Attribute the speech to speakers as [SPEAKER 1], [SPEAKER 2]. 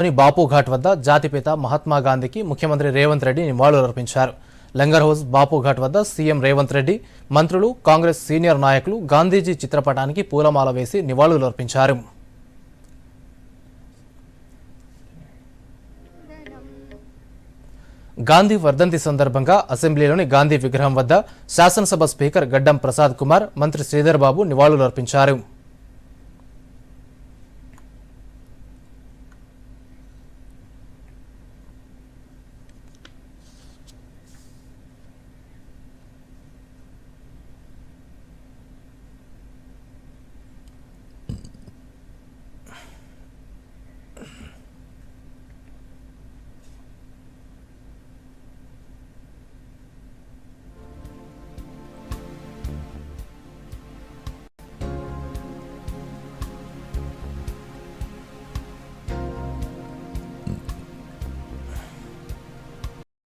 [SPEAKER 1] లోని బాపుఘాట్ వద్ద జాతిపిత మహాత్మా గాంధీకి ముఖ్యమంత్రి రేవంత్ రెడ్డి నివాళులర్పించారు. లంగర్ హౌస్ బాపుఘాట్ వద్ద సీఎం రేవంత్ రెడ్డి మంత్రులు కాంగ్రెస్ సీనియర్ నాయకులు గాంధీజీ చిత్రపటానికి పూలమాల వేసి నివాళులర్పించారు. గాంధీ వర్ధంతి సందర్భంగా అసెంబ్లీలోని గాంధీ విగ్రహం వద్ద శాసనసభ స్పీకర్ గడ్డం ప్రసాద్ కుమార్ మంత్రి శ్రీధర్ బాబు నివాళులర్పించారు.